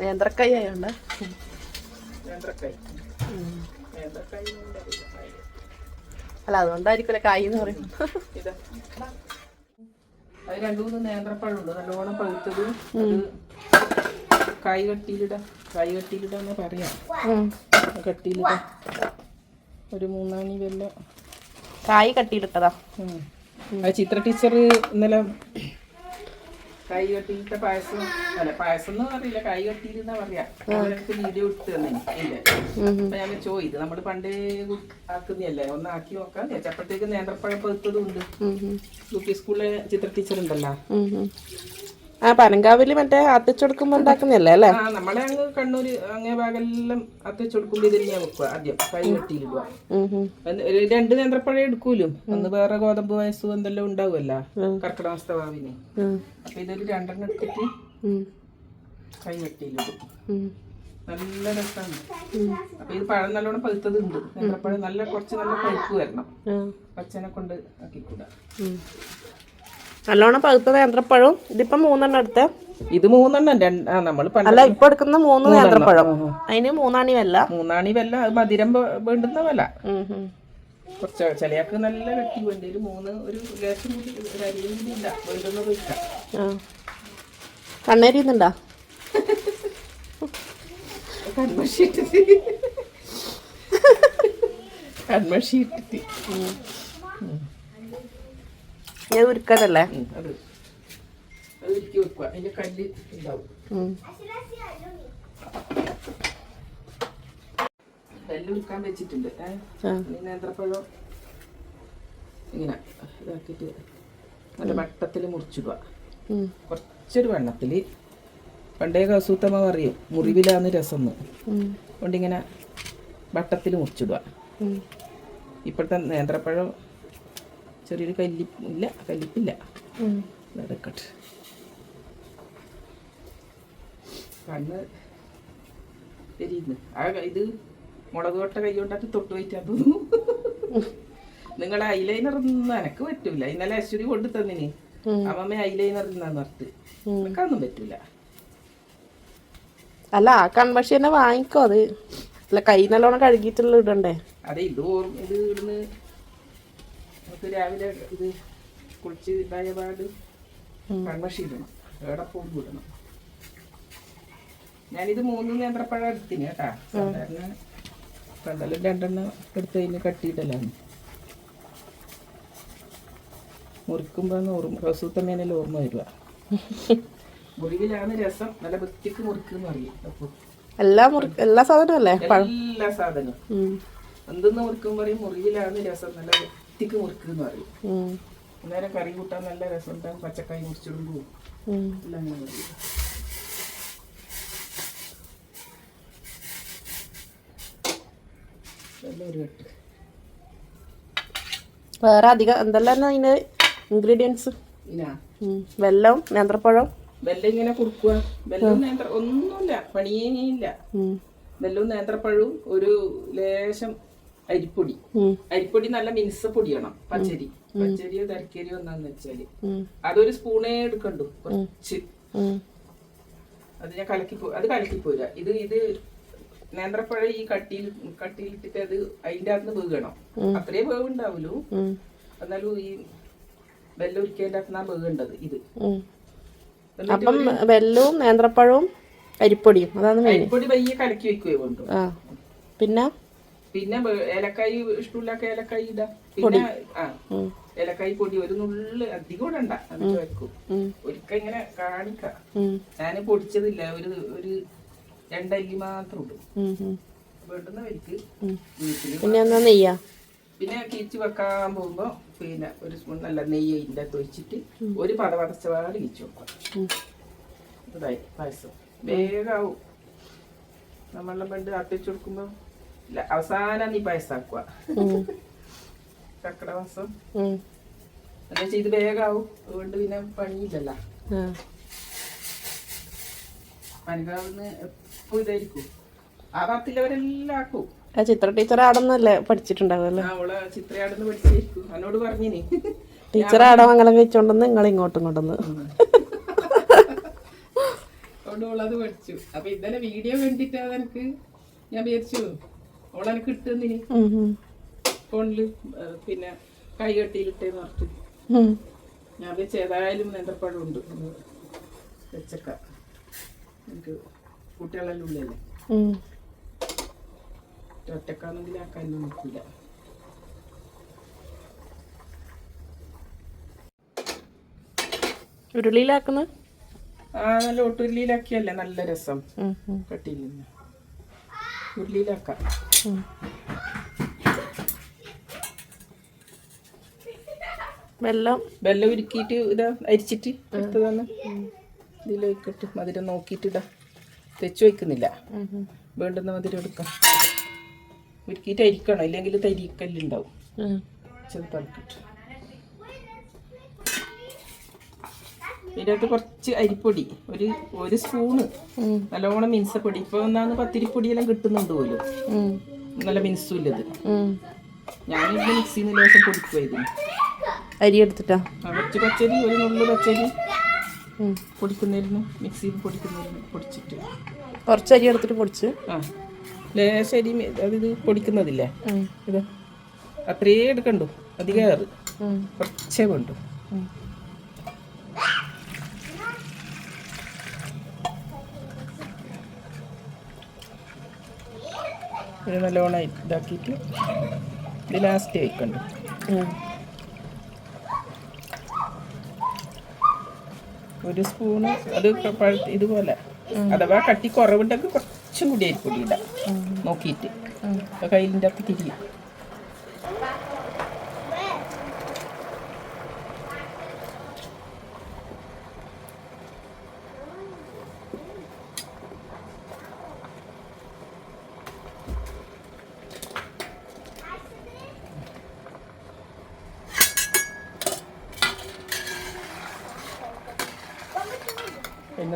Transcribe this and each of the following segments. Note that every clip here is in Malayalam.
നേന്ത്രക്കൈ ആയോണ്ട. അല്ല അതുകൊണ്ടായിരിക്കും കായ് എന്ന് പറയുന്നത്. അത് രണ്ടു മൂന്ന് നേന്ത്രപ്പഴമുണ്ട്. നല്ലോണം പഴുത്തത്. കായ് കട്ടിയിലിടാം. കായ് കട്ടിയിലിടാന്ന് പറയാം. കട്ടിയിലിടാം. ഒരു മൂന്നാണി വല്ല കായ് കട്ടിയിലിട്ടതാ. ആ ചിത്ര ടീച്ചർ ഇന്നലെ കൈ കട്ടിയിലിട്ട പായസം അല്ല പായസം എന്ന് പറയില്ല കൈ കട്ടിയിലെന്നാ പറയാ. വീഡിയോ ഇട്ട് തന്നെ. ഇല്ല. അപ്പൊ ഞാൻ ചോ ഇത് നമ്മൾ പണ്ടേ ആക്കുന്നല്ലേ ഒന്ന് ആക്കി നോക്കാം. അപ്പോഴത്തേക്ക് നേന്ത്രപ്പഴം പഴുത്തതും ഉണ്ട് യു പി സ്കൂളിലെ ചിത്ര ടീച്ചർ ഉണ്ടല്ലോ. ആ പനങ്കാവിൽ മറ്റേ അത്തിച്ചൊടുക്കുമ്പോ ഉണ്ടാക്കുന്നല്ലേ അല്ലേ? ആ നമ്മളെ അങ്ങ് കണ്ണൂര് അങ്ങേ ഭാഗമെല്ലാം അത്തച്ചെടുക്കുമ്പോ ഇത് ഞാൻ വെക്കുക ആദ്യം കൈ കെട്ടിയിടുക രണ്ട് നേന്ത്രപ്പഴം എടുക്കൂലും അന്ന് വേറെ ഗോതമ്പ് വയസ്സും എന്തെല്ലാം ഉണ്ടാവുമല്ല കർക്കിടക മാസത്തെ. അപ്പൊ ഇതൊരു രണ്ടെണ്ണം എടുത്തിട്ട്. കൈ കെട്ടിയിലിടും നല്ല രസമാണ്. അപ്പൊ ഇത് പഴം നല്ലോണം പഴുത്തത് ഉണ്ട് നേന്ത്രപ്പഴം നല്ല കുറച്ച് നല്ല പഴുപ്പ് വരണം. പച്ചനെ കൊണ്ട് ആക്കിക്കൂടാ. നല്ലോണം പഴുത്ത നേന്ത്രപ്പഴവും. ഇതിപ്പോ മൂന്നെണ്ണം എടുത്ത്. ഇത് മൂന്നെണ്ണം. രണ്ട് നമ്മൾ അല്ല ഇപ്പൊ എടുക്കുന്ന മൂന്ന് നേന്ത്രപ്പഴം. അതിന് മൂന്നാണി വല്ല. മൂന്നാണി വല്ല അത് മധുരം വേണ്ടുന്ന വല്ല. കുറച്ച് ചിലയാൾക്ക് നല്ല കട്ടി വേണ്ടി ഒരു മൂന്ന് ഒരു ലേശം കൂടി ഒരു അരിയും കൂടി ഇല്ല. വേണ്ടുന്നത് ഇല്ല. ആ. കണ്ണേരിന്നുണ്ടാ കൺമഷി ഇട്ടിട്ട്. കൺമഷി ഇട്ടിട്ട്. ഞാൻ ഉരുക്കതല്ലേ കല്ല്. ഉരുക്കാൻ വെച്ചിട്ടുണ്ട്. നേന്ത്രപ്പഴം ഇങ്ങനെ ഇതാക്കിയിട്ട് നല്ല വട്ടത്തിൽ മുറിച്ചിടുക. ഉം. കുറച്ചൊരു വെള്ളത്തിൽ പണ്ടേ കസൂത്തമ്മ പറയും മുറിവിലാന്ന് രസം എന്ന് ഇങ്ങനെ കൊണ്ടിങ്ങനെ വട്ടത്തിൽ മുറിച്ചിടുക. ഇപ്പോഴത്തെ നേന്ത്രപ്പഴം ചെറിയൊരു കല്ലിപ്പ് ഇല്ല കല്ലിപ്പില്ല. ഉം. എടുക്കട്ടെ കണ്ണ് ഇത് മുളക് കൊട്ട കൈ കൊണ്ടാട്ട് തൊട്ട് വയ്ക്കാൻ തോന്നുന്നു. ഐ ഐലൈനർ ഒന്നും എനക്ക് പറ്റൂല. ഇന്നലെ അശ്വരി കൊണ്ടു തന്നിന്. അമ്മമ്മ ഐലൈനർ ഇന്നാന്ന് പറഞ്ഞിട്ട്. എനിക്കൊന്നും പറ്റൂല. അല്ല ആ കൺപക്ഷി തന്നെ വാങ്ങിക്കോ അത്. അല്ല കൈ നല്ലോണം കഴുകിയിട്ടുള്ള ഇടണ്ടേ? അതെ ഇത് ഓർമ്മ ഇത് ഇവിടുന്ന് നമുക്ക് രാവിലെ ഇത് കുളിച്ച് ഇതായ പാട് എവിടെ പോകും ഇടണം ഞാനിത് മൂന്ന് നേന്ത്രപ്പഴം എടുത്തിന് കേട്ടാ. സാധാരണ കണ്ടലും രണ്ടെണ്ണം എടുത്തതിന് കഴിഞ്ഞ് കട്ടിയിടലാണ് മുറിക്കുമ്പോ ഓർമ്മ റസൂത്തമ്മേനല്ല ഓർമ്മ വരിക. മുറിവിലാണ് രസം. നല്ല വൃത്തിക്ക് മുറിക്കുന്ന അറിയാം അപ്പൊ എല്ലാ മുറി എല്ലാ സാധനവും അല്ലേ? എല്ലാ സാധനവും. എന്തെന്ന് മുറിക്കുമ്പോ പറയും? മുറിവിലാണ് രസം. നല്ല വൃത്തിക്ക് എന്ന് പറയും. അന്നേരം കറി കൂട്ടാൻ നല്ല രസം ഉണ്ടാകും പച്ചക്കായി മുറിച്ചിടുമ്പോൾ. എല്ലാം അങ്ങനെ ഒരു വേറെ അധികം എന്തെല്ലാം അതിന് ഇൻഗ്രീഡിയൻസ് വെല്ലം നേന്ത്രപ്പഴം? വെല്ലം ഇങ്ങനെ കുറുക്കുക. വെല്ലം നേന്ത്ര ഒന്നുമില്ല. പണിയേ ഇല്ല. ഉം. വെല്ലവും നേന്ത്രപ്പഴവും ഒരു ലേശം അരിപ്പൊടി. അരിപ്പൊടി നല്ല മിനുസ പൊടിയണം. പച്ചരി. പച്ചരിയോ തരക്കരിയോ ഒന്നാന്ന് വെച്ചാൽ. അതൊരു സ്പൂണേ എടുക്കണ്ടു. കുറച്ച്. അത് ഞാൻ കലക്കി പോ അത് കലക്കി പോരാ. ഇത് ഇത് നേന്ത്രപ്പഴം ഈ കട്ടിയിൽ കട്ടിയിലിട്ടിട്ട് അത് അതിന്റെ അകത്ത് വേകണം. അത്രേ വേവ് ഉണ്ടാവുള്ളൂ. എന്നാലും ഈ വെല്ലം ഒരിക്കലിന്റെ അകത്ത് നിന്നാ വേകേണ്ടത് ഇത്. അപ്പം വെല്ലവും നേന്ത്രപ്പഴവും അരിപ്പൊടിയും. അതാണ് അരിപ്പൊടി പയ്യെ കലക്കി വെക്കുകയോ പിന്നെ? പിന്നെ ഏലക്കായി ഇഷ്ടമില്ലാക്ക ഏലക്കായി ഇടാം. പിന്നെ ആ. ഏലക്കായി പൊടി ഒരു നുള്ള് അധികം ഇടണ്ട. അത് വെക്കും. ഒരിക്കൽ ഇങ്ങനെ കാണിക്കാം. ഞാൻ പൊടിച്ചതില്ല. ഒരു ഒരു രണ്ടല്ലി മാത്രം ഇടും. വേണ്ടുന്നവർക്ക് പിന്നെ എന്താ നെയ്യാ? പിന്നെ കീച്ച് വെക്കാൻ പോകുമ്പോൾ പിന്നെ ഒരു സ്പൂൺ നല്ല നെയ്യ് ഇതിന്റെ അകത്ത് ഒഴിച്ചിട്ട് ഒരു പതപതച്ചവാട് കീച്ച് വെക്കാം. ഇതായി പായസം. വേഗാവും നമ്മളെ പണ്ട് അത്തിച്ചു കൊടുക്കുമ്പോൾ അവസാനം നീ പായസാക്കുക ഉം. കർക്കിടക മാസം. എന്താ ഇത് വേഗാവും. അതുകൊണ്ട് പിന്നെ പണിയില്ലല്ല. ആ. എപ്പോ ഇതായിരിക്കും? ആ ഭാഗത്തിലവരെല്ലാം ആക്കും. ആ ചിത്ര ടീച്ചർ ആടന്നല്ലേ പഠിച്ചിട്ടുണ്ടാവുമല്ലോ അല്ലേ? ആ, അവൾ ചിത്രയാടെന്ന് പഠിച്ചായിരിക്കും എന്നോട് പറഞ്ഞിനി ടീച്ചർ ആടെ മംഗലം കഴിച്ചോണ്ടെന്ന് നിങ്ങൾ ഇങ്ങോട്ടും കൊണ്ടുവന്ന് അതുകൊണ്ട് ഓളത് പഠിച്ചു. അപ്പൊ ഇന്നലെ വീഡിയോ കണ്ടിട്ട് അതെനിക്ക് ഞാൻ വിചാരിച്ചു ഓളെനിക്ക് കിട്ടുന്നിനി. ഫോണിൽ പിന്നെ കൈ കെട്ടിയിലിട്ടേന്ന് പറഞ്ഞു ഉം. ഞാൻ വെച്ച് ഏതായാലും നേന്ത്രപ്പഴം ഉണ്ട് വെച്ചക്ക. എനിക്ക് കുട്ടികളെല്ലാം ഉള്ളല്ലേ. ഒറ്റക്കാണെങ്കിൽ ആക്കാനൊന്നും നിൽക്കില്ല. ഉരുളിയിലാക്കുന്ന? ആ നല്ല ഒട്ടുരുളിയിലാക്കിയല്ലേ? നല്ല രസം. നിന്ന് ഉരുളിയിലാക്കാം. വെള്ളം വെള്ളം ഉരുക്കിയിട്ട് ഇതാ അരിച്ചിട്ട് എടുത്തതാണ്. ഇതിലേക്കിട്ട് മധുരം നോക്കിയിട്ട് ഇടാം. തെച്ചു വയ്ക്കുന്നില്ല. വേണ്ടുന്ന മധുരം എടുക്കാം. ഉരുക്കിയിട്ട് അരിക്കണം. ഇല്ലെങ്കിൽ തരിക്കല്ലുണ്ടാവും. ഉം. ചെറുതാക്കിട്ട് ഇതിനകത്ത് കുറച്ച് അരിപ്പൊടി ഒരു ഒരു സ്പൂണ്. നല്ലോണം മിൻസപ്പൊടി ഇപ്പൊ ഒന്നാന്ന് പത്തിരിപ്പൊടിയെല്ലാം കിട്ടുന്നുണ്ട് പോലും. നല്ല മിനിസ്സും ഇല്ലത് ഞാൻ മിക്സിന്ന് ലേശം പൊടിക്കുമായിരുന്നു അരി എടുത്തിട്ടാ? കുറച്ച് പച്ചരി ഒരു നുള്ളു പച്ചരി ഉം. പൊടിക്കുന്നതിന് മിക്സിയിൽ പൊടിക്കുന്നതിന് പൊടിച്ചിട്ട്. കുറച്ച് അരി എടുത്തിട്ട് പൊടിച്ച്. ആ ലേശരി അതിത് പൊടിക്കുന്നതില്ലേ? ഉം. ഇത് അത്രയേ എടുക്കണ്ടു. അധികം. കുറച്ചേ വേണ്ടു. ഒരു നല്ലോണം ഇതാക്കിയിട്ട് ഇത് ലാസ്റ്റ് വയ്ക്കണ്ട ഒരു സ്പൂണ് അത് ഇതുപോലെ. അഥവാ കട്ടി കുറവുണ്ടെങ്കിൽ കുറച്ചും കൂടി അരിപ്പൊടി ഇടാം. നോക്കിയിട്ട്. കയ്യിലിന്റെ അകത്ത് തിരിയും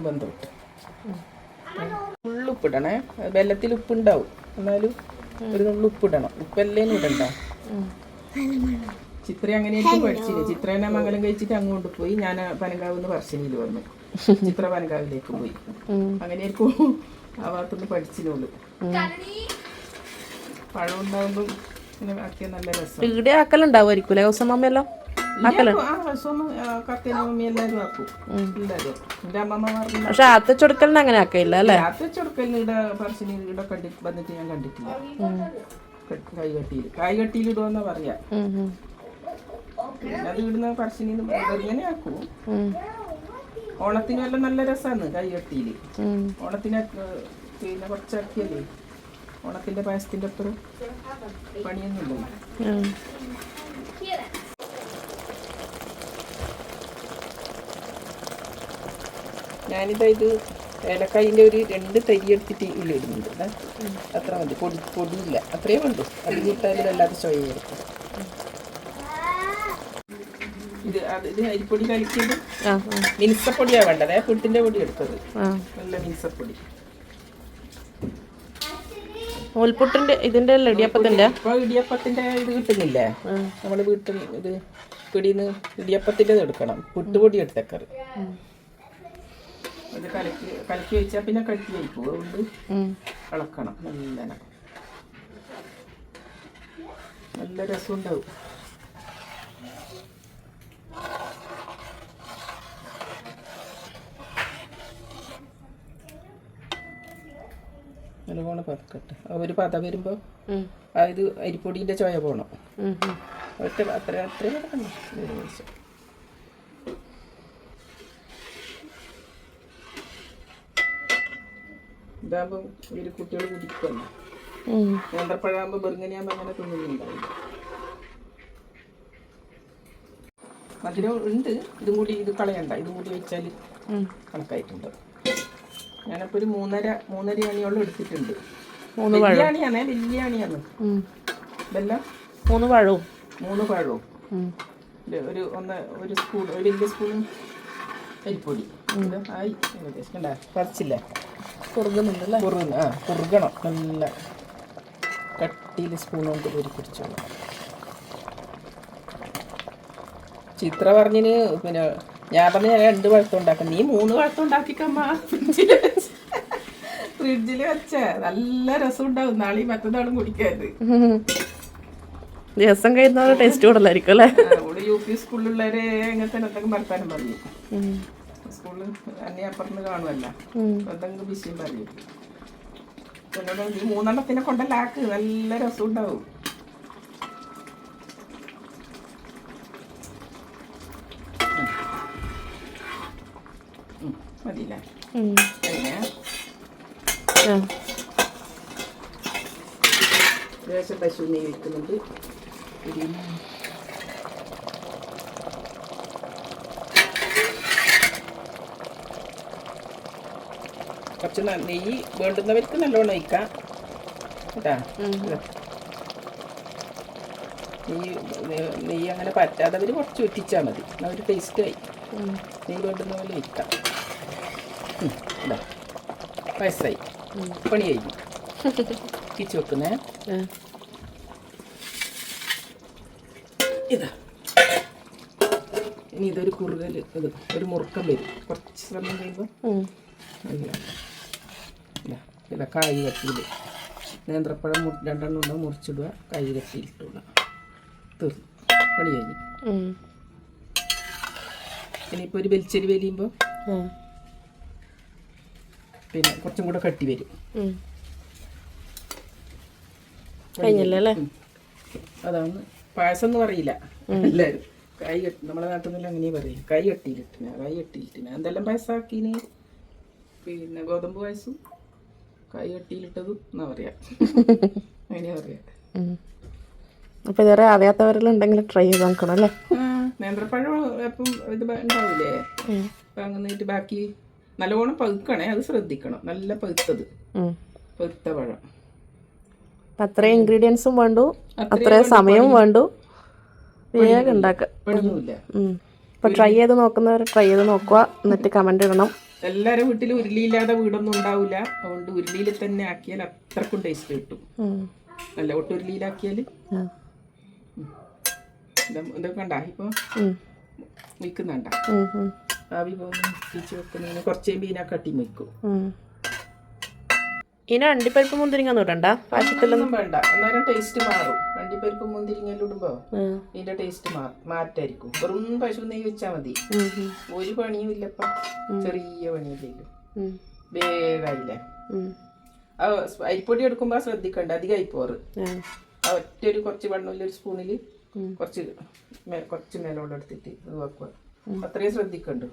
പിന്നെ ബന്ധം ഇട്ട് ഉള്ളുപ്പിടണേ വെള്ളത്തിൽ ഉപ്പുണ്ടാവും. എന്നാലും ഒരു നുള്ളു ഉപ്പിടണം. ഉപ്പല്ലേനും ഇടണ്ട. ചിത്ര അങ്ങനെയായിരിക്കും പഠിച്ചില്ലേ ചിത്രേനെ മംഗലം കഴിച്ചിട്ട് അങ്ങോട്ട് പോയി. ഞാൻ പനങ്കാവ് നിന്ന് പറശ്ശിനിയിൽ വന്നു. ചിത്ര പനങ്കാവിലേക്ക് പോയി. അങ്ങനെയായിരിക്കും ആ ഭാഗത്തുനിന്ന് പഠിച്ചിനുള്ളൂ പഴം ഉണ്ടാകുമ്പോൾ ഇവിടെ ആക്കലുണ്ടാവുമായിരിക്കും ആക്കലുണ്ടാവുമായിരിക്കൂലേ ഹൗസമ്മയെല്ലാം അമ്മമ്മ പക്ഷെ ആത്ത ചൊടുക്കലിന് അങ്ങനെ ആക്കില്ല അല്ലേ രാത്രി ചുടുക്കലിന് ഇവിടെ പറശ്ശിനി ഇവിടെ കണ്ടി വന്നിട്ട് ഞാൻ കണ്ടിട്ടില്ല പറയാ. അത് ഇടുന്ന പറശ്ശിനി ഇങ്ങനെ ആക്കും ഓണത്തിന് എല്ലാം നല്ല രസമാണ് കൈകട്ടിയിൽ ഓണത്തിന് പിന്നെ കുറച്ചാക്കിയല്ലേ ഓണത്തിന്റെ പായസത്തിന്റെ അപ്പുറം പണിയൊന്നുമില്ലല്ലോ ഞാനിതാ ഇത് ഏലക്കായിന്റെ ഒരു രണ്ട് തരി എടുത്തിട്ട് ഉള്ളിടുന്നുണ്ട്. അത്ര മതി. പൊടി പൊടിയില്ല. അത്രയും ഉണ്ട് അത് കൂട്ടാലും വല്ലാതെ ചൊയ്യായിരിക്കും ഇത് അത് ഇത് അരിപ്പൊടി ആ, മിനുസപ്പൊടിയാണ് വേണ്ടത്. പുട്ടിന്റെ പൊടി എടുത്തത്. നല്ല മിനിസപ്പൊടി. നൂൽപുട്ടിന്റെ ഇതിന്റെ അല്ലേ ഇടിയപ്പത്തിന്റെ ഇപ്പൊ ഇടിയപ്പത്തിന്റെ ഇത് കിട്ടുന്നില്ലേ? നമ്മൾ വീട്ടിൽ ഇത് പിടിന്ന് ഇടിയപ്പത്തിന്റെ എടുക്കണം. പുട്ടുപൊടി എടുത്തേക്കറ്. ഇത് കലക്കി കലക്കി വെച്ചാൽ പിന്നെ കഴുത്തി വയ്ക്കും അതുകൊണ്ട് ഇളക്കണം. നല്ല നല്ല രസമുണ്ടാവും. നല്ലോണം പതക്കട്ടെ ഒരു പത വരുമ്പോൾ അതായത് അരിപ്പൊടിന്റെ ചോയ പോകണം. ഒറ്റ അത്ര അത്രയും കിടക്കണം ഒരു ഇവർ കുട്ടികൾ കുടിക്കുമല്ലോ ഉം. ബെറുങ്ങനെയാകുമ്പോ അങ്ങനെ തിന്നുന്നുണ്ടാവില്ല. മധുരം ഉണ്ട്. ഇതും കൂടി ഇത് കളയണ്ട. ഇതും കൂടി വെച്ചാൽ. കണക്കായിട്ടുണ്ട്. ഞാനപ്പോ ഒരു മൂന്നര മൂന്നര അണിയോളം എടുത്തിട്ടുണ്ട്. വലിയ അണിയാണേ വലിയ അണിയാണ്. ഇതെല്ലാം മൂന്ന് പഴവും. മൂന്ന് പഴവും. ഒരു ഒന്ന് ഒരു സ്പൂൺ ഒരു വലിയ സ്പൂൺ അരിപ്പൊടി. ആയി. പറിച്ചില്ലേ? കുറുകുന്നുണ്ടല്ലേ? കുറുങ്ങ ആ കുറുകണം. നല്ല കട്ടിയിൽ സ്പൂൺ കൊണ്ട് ചിത്ര പറഞ്ഞിന് പിന്നെ ഞാൻ പറഞ്ഞ രണ്ട് വഴത്തം ഉണ്ടാക്കാം. നീ മൂന്ന് വഴത്തം ഉണ്ടാക്കിക്കമ്മ ഫ്രിഡ്ജിൽ ഫ്രിഡ്ജിൽ വെച്ച. നല്ല രസം ഉണ്ടാവും നാളെയും മറ്റന്നാളും കുടിക്കാത് ദിവസം കഴിയുന്ന ടേസ്റ്റ് കൂടുതലായിരിക്കും അല്ലേ? യു പി സ്കൂളിലുള്ളവരെ എങ്ങനെ തന്നെ വർത്താനം പറയും ഉം. സ്കൂളിൽ അന്നേ അപ്പുറത്ത് കാണുമല്ല. അതങ്ങ് എന്തെങ്കിലും വിഷയം പറയും. എന്നോട് ഈ മൂന്നെണ്ണത്തിനെ കൊണ്ടല്ലാക്ക് നല്ല രസം ഉണ്ടാവും മതിയില്ലേ. പിന്നെ. ലേശം പശു നെയ്യ് വയ്ക്കുന്നുണ്ട് പിന്നെ കുറച്ച് നെയ്യ് വേണ്ടുന്നവർക്ക് നല്ലോണം ഒഴിക്കാം. കേട്ടാ? നെയ്യ് നെയ്യ് അങ്ങനെ പറ്റാത്തവർ കുറച്ച് ഒറ്റിച്ചാൽ മതി. എന്നാൽ ഒരു ടേസ്റ്റായി. നെയ്യ് വേണ്ടുന്ന പോലെ ഒഴിക്കാം ഇതാ. വയസ്സായി. പണി കഴിഞ്ഞു ഒട്ടിച്ച് വെക്കുന്നേ. ഇതാ. ഇനി ഇതൊരു കുറുകൽ ഇത് ഒരു മുറുക്കം വരും. കുറച്ച് ശ്രമം കഴിയുമ്പോൾ. ഇല്ല കായ് കട്ടിയിൽ നേന്ത്രപ്പഴം രണ്ടെണ്ണം ഉണ്ടാവും മുറിച്ചിടുക കായ് കട്ടിയിലിട്ടുക തീർന്നു പണി കഴിഞ്ഞു. ഇനിയിപ്പോൾ ഒരു വെലിച്ചരി വലിയുമ്പോൾ. പിന്നെ കുറച്ചും കൂടെ കട്ടി വരും. കഴിഞ്ഞല്ലേ അതാണ് പായസം എന്ന് പറയില്ല. എല്ലാവരും കൈ കെട്ടി നമ്മളെ നാട്ടിൽ നിന്നെല്ലാം അങ്ങനെ പറയും കൈ കെട്ടിയിലിട്ടിന കൈ കെട്ടിയിലിട്ടിന. എന്തെല്ലാം പായസമാക്കീന് പിന്നെ ഗോതമ്പ് പായസം? കൈ കെട്ടിയിലിട്ടതും എന്നാ പറയാ. അങ്ങനെയാ പറയാ. അപ്പൊ ഇതുവരെ അറിയാത്തവരിലുണ്ടെങ്കിൽ ട്രൈ ചെയ്ത് നോക്കണം അല്ലേ? നേന്ത്രപ്പഴം അപ്പം ഇത് ഉണ്ടാവില്ലേ ഉം. വാങ്ങുന്നിട്ട് ബാക്കി നല്ലവണ്ണം പഴുക്കണേ അത് ശ്രദ്ധിക്കണം. നല്ല പഴുത്തത്. പഴുത്ത പഴം. അത്രയും ഇൻഗ്രീഡിയൻസും വേണ്ടു. അത്രയും സമയവും വേണ്ടു. വേഗം ഉണ്ടാക്കുക പണിയുമില്ല ഉം. അപ്പൊ ട്രൈ ചെയ്ത് നോക്കുന്നവർ ട്രൈ ചെയ്ത് നോക്കുക. എന്നിട്ട് കമന്റ് ഇടണം. എല്ലാവരുടെ വീട്ടിലും ഉരുളിയില്ലാതെ വീടൊന്നും ഉണ്ടാവില്ല അതുകൊണ്ട് ഉരുളിയിൽ തന്നെ ആക്കിയാൽ അത്രക്കും ടേസ്റ്റ് കിട്ടും. അല്ല ഒട്ട് ഉരുളിയിലാക്കിയാൽ. ഇതൊക്കെ കണ്ട ഇപ്പൊ. വിൽക്കുന്നുണ്ട. ആവി പോകുന്ന കുറച്ച് മീനൊക്കെ കട്ടി വയ്ക്കും. ഇനി അണ്ടിപ്പരിപ്പ് മുന്തിരിങ്ങ ഒന്നും ഇടണ്ട. ആവശ്യത്തിലൊന്നും വേണ്ട. അന്നേരം ടേസ്റ്റ് മാറും. അണ്ടിപ്പരിപ്പ് മുന്തിരിങ്ങ ഇടുമ്പോ ഇതിന്റെ ടേസ്റ്റ് മാറ്റായിരിക്കും. വെറും പശു നെയ്യ് വെച്ചാ മതി. ഒരു പണിയും ഇല്ലപ്പ ചെറിയ പണിയല്ലേ ഉം. വേഗായില്ലേ? അരിപ്പൊടി എടുക്കുമ്പോ ശ്രദ്ധിക്കണ്ട. അധികം അരിപ്പോറ്. ഒറ്റ ഒരു കുറച്ച് വെണ്ണമില്ല ഒരു സ്പൂണിൽ കുറച്ച് കുറച്ച് മേലോട്ട് എടുത്തിട്ട് ഇത് വെക്കുക. അത്രയും ശ്രദ്ധിക്കണ്ടു.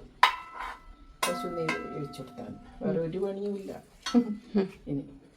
പശു നെയ്യ് ഒഴിച്ചെടുത്താൽ വേറെ ഒരു പണിയും ഇല്ല. ഇനി